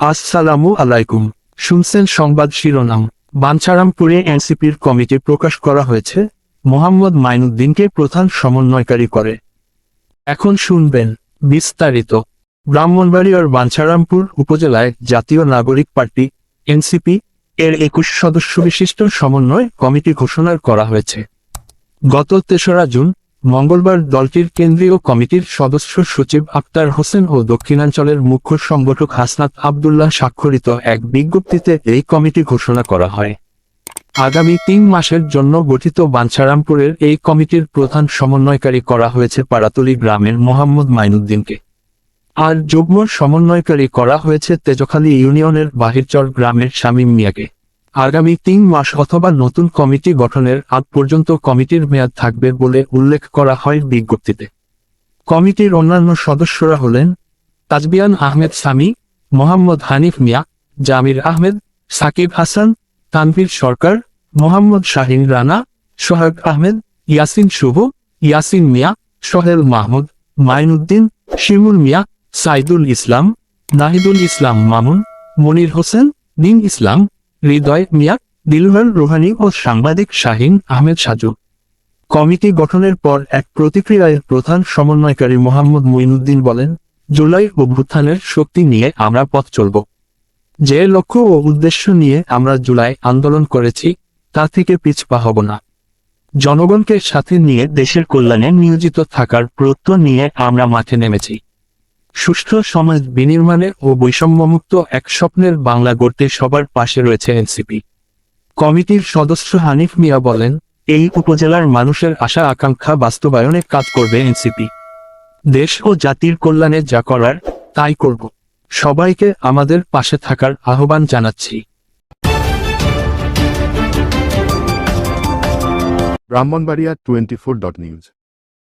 আসসালামু আলাইকুম। শুনছেন সংবাদ শিরোনাম। বাঞ্ছারামপুরে এনসিপির কমিটি প্রকাশ করা হয়েছে। মোহাম্মদ মাইনুদ্দিনকে প্রধান সমন্বয়কারী করে। এখন শুনবেন বিস্তারিত। ব্রাহ্মণবাড়িয়ার বাঞ্ছারামপুর উপজেলায় জাতীয় নাগরিক পার্টি, এনসিপি এর একুশ সদস্য বিশিষ্ট সমন্বয় কমিটি ঘোষণা করা হয়েছে। গত তেসরা জুন মঙ্গলবার দলটির কেন্দ্রীয় কমিটির সদস্য সচিব আক্তার হোসেন ও দক্ষিণাঞ্চলের মুখ্য সংগঠক হাসনাত আবদুল্লাহ স্বাক্ষরিত এক বিজ্ঞপ্তিতে এই কমিটি ঘোষণা করা হয়। আগামী তিন মাসের জন্য গঠিত বাঞ্ছারামপুরের এই কমিটির প্রধান সমন্বয়কারী করা হয়েছে পাড়াতলি গ্রামের মোহাম্মদ মাইনুদ্দিনকে। আর যুগ্ম সমন্বয়কারী করা হয়েছে তেজখালী ইউনিয়নের বাহিরচর গ্রামের শামীম মিয়াকে। আগামী তিন মাস অথবা নতুন কমিটি গঠনের আগ পর্যন্ত কমিটির মেয়াদ থাকবে বলে উল্লেখ করা হয় বিজ্ঞপ্তিতে। কমিটির অন্যান্য সদস্যরা হলেন তাজবিয়ান আহমেদ সামি, মোহাম্মদ হানিফ মিয়া, জামির আহমেদ, সাকিব হাসান, তানভীর সরকার, মোহাম্মদ শাহিন রানা, সোহাগ আহমেদ, ইয়াসিন শুভ, ইয়াসিন মিয়া, সোহেল মাহমুদ, মাইনুদ্দিন, শিমুল মিয়া, সাইদুল ইসলাম, নাহিদুল ইসলাম মামুন, মনির হোসেন দিন ইসলাম হৃদয় মিয়া দিলওয়ার রোহানি ও সাংবাদিক শাহিন আহমেদ সাজু। কমিটি গঠনের পর এক প্রতিক্রিয়ায় প্রধান সমন্বয়কারী মোহাম্মদ মুইনুদ্দিন বলেন, জুলাই অভ্যুত্থানের শক্তি নিয়ে আমরা পথ চলব। যে লক্ষ্য ও উদ্দেশ্য নিয়ে আমরা জুলাই আন্দোলন করেছি, তা থেকে পিছপা হব না। জনগণকে সাথে নিয়ে দেশের কল্যাণে নিয়োজিত থাকার প্রত্যয় নিয়ে আমরা মাঠে নেমেছি। সুষ্ঠু সমাজ বিনির্মাণে ও বৈষম্যমুক্ত এক স্বপ্নের বাংলা গড়তে সবার পাশে রয়েছে এনসিপি। কমিটির সদস্য হানিফ মিয়া বলেন, এই উপজেলার মানুষের আশা আকাঙ্ক্ষা বাস্তবায়নে কাজ করবে এনসিপি। দেশ ও জাতির কল্যাণে যা করার, তাই করব। সবাইকে আমাদের পাশে থাকার আহ্বান জানাচ্ছি। Brahmanbaria twenty four dot news.